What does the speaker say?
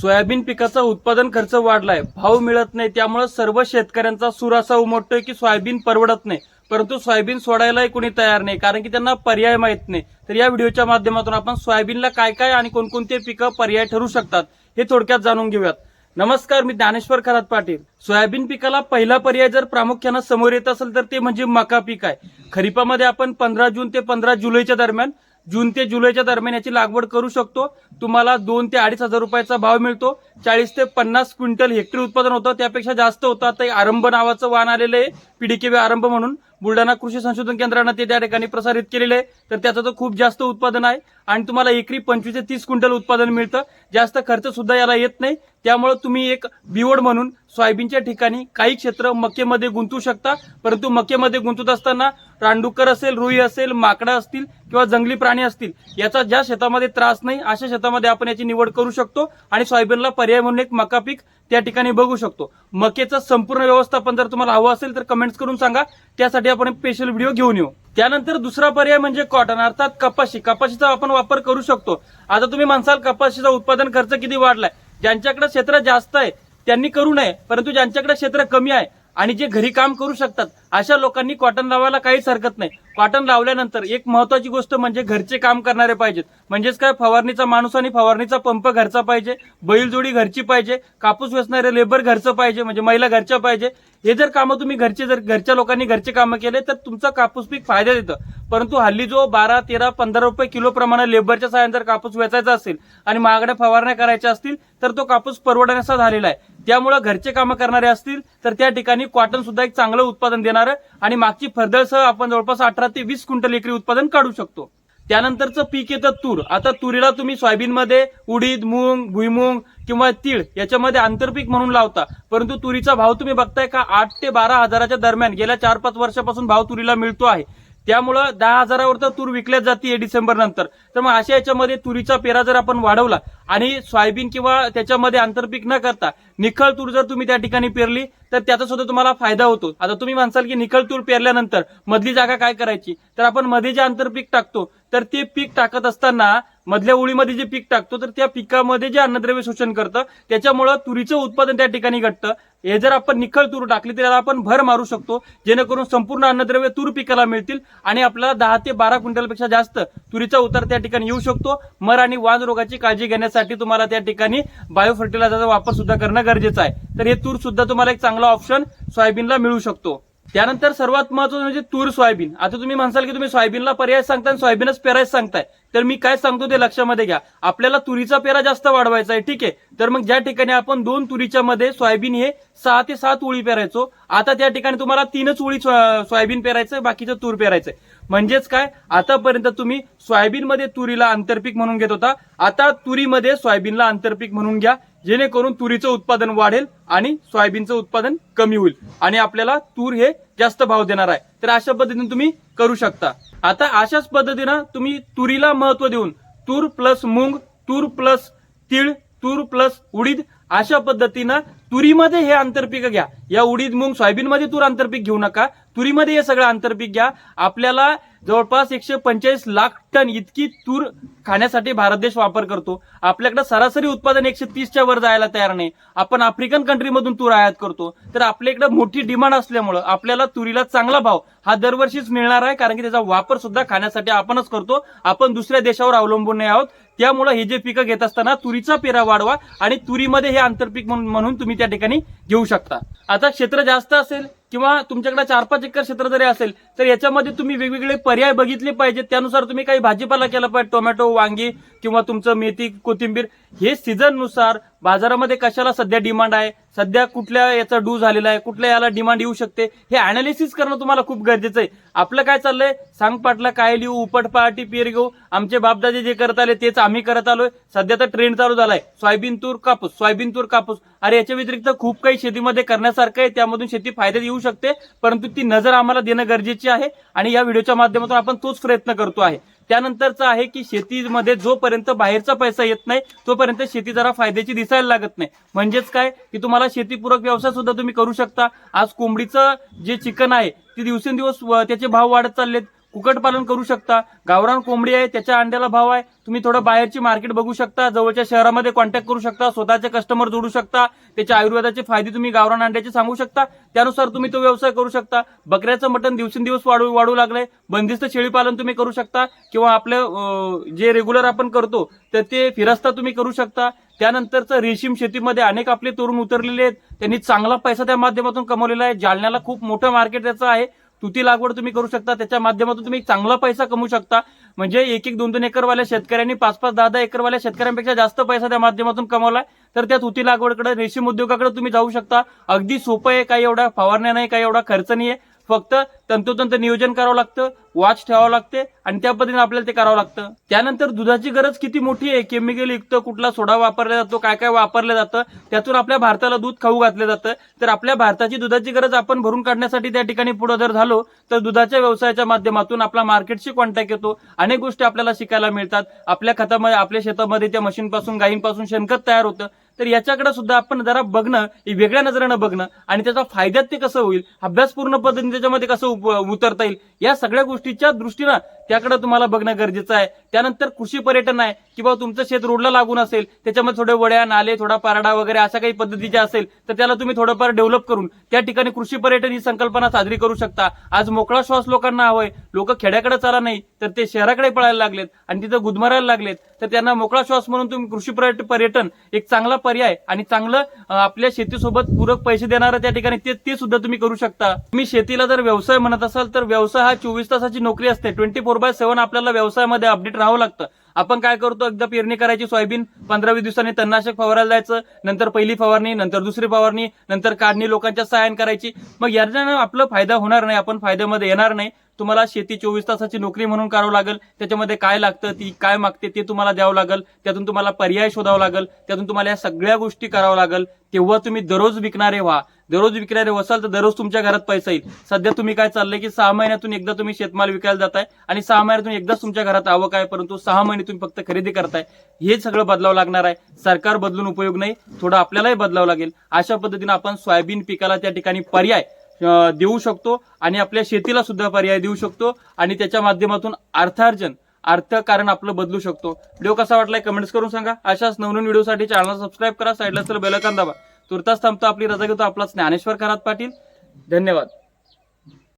Soybean पिकाचा उत्पादन खर्च वाढलाय भाव मिळत नाही त्यामुळे सर्व शेतकऱ्यांचा सूर असा उमटतोय की सोयाबीन परवडत नाही. परंतु सोयाबीन सोडायलाही कोणी तयार नाही कारण की त्यांना पर्याय माहीत नाही. तर या व्हिडिओच्या माध्यमातून आपण सोयाबीनला काय काय आणि कोणकोणते पिकं पर्याय ठरू शकतात हे थोडक्यात जाणून घेऊयात. नमस्कार मी ज्ञानेश्वर खरात पाटील. सोयाबीन पिकाला पहिला पर्याय जर प्रामुख्यानं समोर येत असेल तर ते म्हणजे मका पीक आहे. खरीपामध्ये आपण पंधरा जून ते पंधरा जुलैच्या दरम्यान जून ते जुलैच्या दरम्यान याची लागवड करू शकतो. तुम्हाला दोन ते अडीच हजार रुपयाचा भाव मिळतो. चाळीस ते पन्नास क्विंटल हेक्टरी उत्पादन होतं. त्यापेक्षा जास्त होतं. आता आरंभ नावाचं वाहन आलेलं आहे. पीडीकेबी आरंभ म्हणून बुलढाणा कृषी संशोधन केंद्रानं ते त्या ठिकाणी प्रसारित केलेलं आहे. तर त्याचं तर खूप जास्त उत्पादन आहे. आणि तुम्हाला एकरी पंचवीस ते तीस क्विंटल उत्पादन मिळतं. जास्त खर्च सुद्धा याला येत नाही. त्यामुळे तुम्ही एक बिवड म्हणून सोयाबीनच्या ठिकाणी काही क्षेत्र मक्केमध्ये गुंतवू शकता. परंतु मक्केमध्ये गुंतवत असताना रानडुक्कर असेल रुई असेल माकडं असतील किंवा जंगली प्राणी असतील याचा ज्या शेतामध्ये त्रास नाही अशा शेतामध्ये आपण याची निवड करू शकतो आणि सोयाबीनला पर्याय म्हणून एक मका पीक त्या ठिकाणी बघू शकतो. मकेचं संपूर्ण व्यवस्थापन जर तुम्हाला हवं असेल तर कमेंट्स करून सांगा. त्यासाठी आपण स्पेशल व्हिडिओ घेऊन येऊ. त्यानंतर दुसरा पर्याय म्हणजे कॉटन अर्थात कपाशी. कपाशीचा आपण वापर करू शकतो. आता तुम्ही म्हणसाल कपाशीचा उत्पादन खर्च किती वाढलाय? ज्यांच्याकडे क्षेत्र जास्त आहे त्यांनी करू नये परंतु ज्यांच्याकडे क्षेत्र कमी आहे आणि जे घरी काम करू शकतात अशा लोकांनी कॉटन लावायला काहीच हरकत नाही. कॉटन लावल्यानंतर एक महत्वाची गोष्ट म्हणजे घरचे काम करणारे पाहिजेत. म्हणजेच काय? फवारणीचा माणूस आणि फवारणीचा पंप घरचा पाहिजे बैलजोडी घरची पाहिजे कापूस वेचणारे लेबर घरचं पाहिजे म्हणजे महिला घरच्या पाहिजे. हे जर कामं तुम्ही घरचे जर घरच्या लोकांनी घरचे कामं केले तर तुमचा कापूस पीक फायदा देतं. परंतु हल्ली जो बारा तेरा पंधरा रुपये किलो प्रमाणे लेबरच्या साहाय्याने जर कापूस वेचायचा असेल आणि महागड्या फवारण्या करायच्या असतील तर तो कापूस परवडण्याचा झालेला आहे. त्यामुळे घरचे कामं करणारे असतील तर त्या ठिकाणी कॉटन सुद्धा एक चांगलं उत्पादन देणारं आणि मागची फरदळसह आपण जवळपास अठरा ते वीस क्विंटल एकरी उत्पादन काढू शकतो. त्यानंतरचं पीक येतं तूर. आता तुरीला तुम्ही सोयाबीनमध्ये उडीद मूग भुईमूग किंवा तीळ याच्यामध्ये आंतरपीक म्हणून लावता. परंतु तुरीचा भाव तुम्ही बघताय का आठ ते बारा हजाराच्या दरम्यान गेल्या चार पाच वर्षापासून भाव तुरीला मिळतो आहे. त्यामुळं दहा हजारावर तर तूर विकल्या जाते डिसेंबर नंतर. तर मग अशा याच्यामध्ये तुरीचा पेरा जर आपण वाढवला आणि सोयाबीन किंवा त्याच्यामध्ये आंतरपीक न करता निखळ तूर जर तुम्ही त्या ठिकाणी पेरली तर त्याचा सुद्धा तुम्हाला फायदा होतो. आता तुम्ही म्हणसाल की निखळ तूर पेरल्यानंतर मधली जागा काय करायची? तर आपण मध्ये जे आंतरपीक टाकतो तर ते पीक टाकत असताना मधल्या ओळीमध्ये जे पीक टाकतो तर त्या पिकामध्ये जे अन्नद्रव्य शोषण करतं त्याच्यामुळं तुरीचं उत्पादन त्या ठिकाणी घटतं. हे जर आपण निखळ तूर टाकली तर त्याला आपण भर मारू शकतो जेणेकरून संपूर्ण अन्नद्रव्य तूर पिकाला मिळतील आणि आपल्याला दहा ते बारा क्विंटलपेक्षा जास्त तुरीचा उतार त्या ठिकाणी येऊ शकतो. मर आणि वाज रोगाची काळजी घेण्यासाठी तुम्हाला त्या ठिकाणी बायो फर्टिलायझरचा वापर सुद्धा करणं गरजेचं आहे. तर हे तूर सुद्धा तुम्हाला एक चांगला ऑप्शन सोयाबीनला मिळू शकतो. त्यानंतर सर्वात महत्वाचं म्हणजे तूर सोयाबीन. आता तुम्ही म्हणसाल की तुम्ही सोयाबीनला पर्याय सांगताय आणि सोयाबीनच पेरायच सांगताय. तर मी काय सांगतो ते लक्षामध्ये घ्या. आपल्याला तुरीचा पेरा जास्त वाढवायचा आहे ठीक आहे. तर मग ज्या ठिकाणी आपण दोन तुरीच्या मध्ये सोयाबीन हे सहा ते सात उळी पेरायचो आता त्या ठिकाणी तुम्हाला तीनच उळी सोयाबीन पेरायचं बाकीचं तूर पेरायचंय. म्हणजेच काय? आतापर्यंत तुम्ही सोयाबीनमध्ये तुरीला आंतरपीक म्हणून घेत होता. आता तुरीमध्ये सोयाबीनला आंतरपीक म्हणून घ्या. जेणेकरून तुरीचं उत्पादन वाढेल आणि सोयाबीनचं उत्पादन कमी होईल. आणि आपल्याला तूर हे जास्त भाव देणार आहे. तर अशा पद्धतीने तुम्ही करू शकता. आता अशाच पद्धतीनं तुम्ही तुरीला महत्त्व देऊन तूर प्लस मूंग तूर प्लस तीळ तूर प्लस उडीद अशा पद्धतीनं तुरीमध्ये हे आंतरपीक घ्या. या उडीद मूग सोयाबीनमध्ये तूर आंतरपीक घेऊ नका. तुरीमध्ये हे सगळं आंतरपीक घ्या. आपल्याला जवळपास एकशे पंचेचाळीस लाख टन इतकी तूर खाण्यासाठी भारत देश वापर करतो. आपल्याकडे सरासरी उत्पादन एकशे तीसच्या वर जायला तयार नाही. आपण आफ्रिकन कंट्रीमधून तूर आयात करतो. तर आपल्याकडे मोठी डिमांड असल्यामुळं आपल्याला तुरीला चांगला भाव हा दरवर्षीच मिळणार आहे कारण की त्याचा वापर सुद्धा खाण्यासाठी आपणच करतो. आपण दुसऱ्या देशावर अवलंबून नाही आहोत. त्यामुळे हे जे पिकं घेत असताना तुरीचा पेरा वाढवा आणि तुरीमध्ये हे आंतरपीक म्हणून म्हणून तुम्ही त्या ठिकाणी घेऊ शकता. आता क्षेत्र जास्त असेल किंवा तुमच्याकडे चार पाच एकर क्षेत्र जरी असेल तर याच्यामध्ये तुम्ही वेगवेगळे पर्याय बघितले पाहिजेत. त्यानुसार तुम्ही काही भाजीपाला केला पाहिजे टोमॅटो वांगी किंवा तुमचं मेथी कोथिंबीर हे सीझननुसार बाजारामध्ये कशाला सध्या डिमांड आहे? सध्या कुठल्या याचा डू झालेला आहे? कुठल्या याला डिमांड येऊ शकते? हे अनालिसिस करणं तुम्हाला खूप गरजेचं आहे. आपलं काय चाललंय? सांग पाटला काय लिहू? उपट पार्टी पेर घेऊ. आमचे बापदाजे जे करत आले तेच आम्ही करत आलोय. सध्या तर ट्रेंड चालू झालाय. सोयाबीन तूर कापूस. सोयाबीन तूर कापूस. अरे याच्या व्यतिरिक्त खूप काही शेतीमध्ये करण्यासारखं आहे. त्यामधून शेती फायद्यात येऊ शकते. परंतु ती नजर आम्हाला देणं गरजेची आहे. आणि या व्हिडिओच्या माध्यमातून आपण तोच प्रयत्न करतो आहे. त्यानंतरचं आहे की शेतीमध्ये जोपर्यंत बाहेरचा पैसा येत नाही तोपर्यंत शेती जरा फायद्याची दिसायला लागत नाही. म्हणजेच काय? की तुम्हाला शेतीपूरक व्यवसाय सुद्धा तुम्ही करू शकता. आज कोंबडीचं जे चिकन आहे ते दिवसेंदिवस व- त्याचे भाव वाढत चाललेत. कुक्कुटपालन करू शकता. गावरान कोंबडी आहे त्याच्या अंड्याला भाव आहे. तुम्ही थोडं बाहेरची मार्केट बघू शकता जवळच्या शहरामध्ये कॉन्टॅक्ट करू शकता स्वतःचे कस्टमर जोडू शकता त्याच्या आयुर्वेदाचे फायदे तुम्ही गावरान अंड्याचे सांगू शकता. त्यानुसार तुम्ही तो व्यवसाय करू शकता. बकऱ्याचं मटण दिवसेंदिवस वाढू वाढू लागलंय. बंदिस्त शेळीपालन तुम्ही करू शकता किंवा आपलं जे रेग्युलर आपण करतो तर ते फिरस्ता तुम्ही करू शकता. त्यानंतरचं रेशीम शेतीमध्ये अनेक आपले तरुण उतरलेले आहेत. त्यांनी चांगला पैसा त्या माध्यमातून कमवलेला आहे. जालन्याला खूप मोठं मार्केट त्याचं आहे. तुती लागवड तुम्ही करू शकता त्याच्या माध्यमातून तुम्ही चांगला पैसा कमवू शकता. म्हणजे एक एक दोन दोन एकरवाल्या शेतकऱ्यांनी पाच पाच दहा दहा एकरवाल्या शेतकऱ्यांपेक्षा जास्त पैसा त्या माध्यमातून कमवलाय तर त्या तुती लागवडकडे रेशीम उद्योगाकडे तुम्ही जाऊ शकता. अगदी सोपं आहे काही एवढा फवारण्या नाही काही एवढा खर्च नाही फक्त तंतोतंत नियोजन करावं लागतं वॉच ठेवावं लागते आणि त्या पद्धतीने आपल्याला ते करावं लागतं. त्यानंतर दुधाची गरज किती मोठी आहे केमिकल युक्त कुठला सोडा वापरला जातो काय काय वापरलं जातं त्यातून आपल्या भारताला दूध खाऊ घातलं जातं. तर आपल्या भारताची दुधाची गरज आपण भरून काढण्यासाठी त्या ठिकाणी पुढे जर झालो तर दुधाच्या व्यवसायाच्या माध्यमातून आपला मार्केटशी कॉन्टॅक्ट येतो. अनेक गोष्टी आपल्याला शिकायला मिळतात. आपल्या खतामध्ये आपल्या शेतामध्ये त्या मशीनपासून गायींपासून शेणखत तयार होतं. तर याच्याकडे सुद्धा आपण जरा बघणं हे वेगळ्या नजरेनं बघणं आणि त्याचा फायद्यात ते कसं होईल अभ्यासपूर्ण पद्धतीने त्याच्यामध्ये कसं उतरता येईल. या सगळ्या गोष्टीच्या दृष्टीनं त्याकडे तुम्हाला बघणं गरजेचं आहे. त्यानंतर कृषी पर्यटन आहे किंवा तुमचं शेत रोडला लागून असेल त्याच्यामध्ये थोडे वड्या नाले थोडा पारडा वगैरे अशा काही पद्धतीच्या असेल तर त्याला तुम्ही थोडंफार डेव्हलप करून त्या ठिकाणी कृषी पर्यटन ही संकल्पना साजरी करू शकता. आज मोकळा श्वास लोकांना हवाय. लोक खेड्याकडे चाला नाही तर ते शहराकडे पळायला लागलेत आणि तिथं गुदमरायला लागलेत. तर त्यांना मोकळा श्वास म्हणून तुम्ही कृषी पर्यट- पर्यटन एक चांगला पर्याय आणि चांगलं आपल्या शेतीसोबत पूरक पैसे देणारं त्या ठिकाणी ते ते सुद्धा तुम्ही करू शकता. तुम्ही शेतीला जर व्यवसाय म्हणत असाल तर व्यवसाय हा चोवीस तासाची नोकरी असते. ट्वेंटी फोर बाय सेव्हन आपल्याला व्यवसायामध्ये अपडेट राहावं लागतं. आपण काय करतो? एकदा पेरणी करायची सोयाबीन पंधरा वीस दिवसांनी तणनाशक फवारायला जायचं नंतर पहिली फवारणी नंतर दुसरी फवारणी नंतर काढणी लोकांच्या सहाय्यान करायची. मग याच्यानं आपलं फायदा होणार नाही आपण फायद्यामध्ये येणार नाही. तुम्हाला शेती चोवीस तासाची नोकरी म्हणून करावं लागेल. त्याच्यामध्ये काय लागतं ती काय मागते ते तुम्हाला द्यावं लागेल. त्यातून तुम्हाला पर्याय शोधावं लागेल. त्यातून तुम्हाला या सगळ्या गोष्टी करावं लागेल. तेव्हा तुम्ही दररोज विकणारे व्हा. दररोज विकणारे वसाल तर दररोज तुमच्या घरात पैसा येईल. सध्या तुम्ही काय चाललंय की सहा महिन्यातून एकदा तुम्ही शेतमाल विकायला जाताय आणि सहा महिन्यातून एकदाच तुमच्या घरात आवक आहे परंतु सहा महिने तुम्ही फक्त खरेदी करताय. हे सगळं बदलावं लागणार आहे. सरकार बदलून उपयोग नाही थोडं आपल्यालाही बदलावं लागेल. अशा पद्धतीने आपण सोयाबीन पिकाला त्या ठिकाणी पर्याय देऊ शकतो आणि आपल्या शेतीला सुद्धा पर्याय देऊ शकतो आणि त्याच्या माध्यमातून अर्थार्जन अर्थकारण आपलं बदलू शकतो. व्हिडिओ कसा वाटलाय कमेंट्स करून सांगा. अशाच नवनवीन व्हिडिओसाठी चॅनल सबस्क्राईब करा साईडला तर बेलकान दाबा. तुर्तास थांबतो आपली रजा घेतो. आपला ज्ञानेश्वर खरात पाटील. धन्यवाद.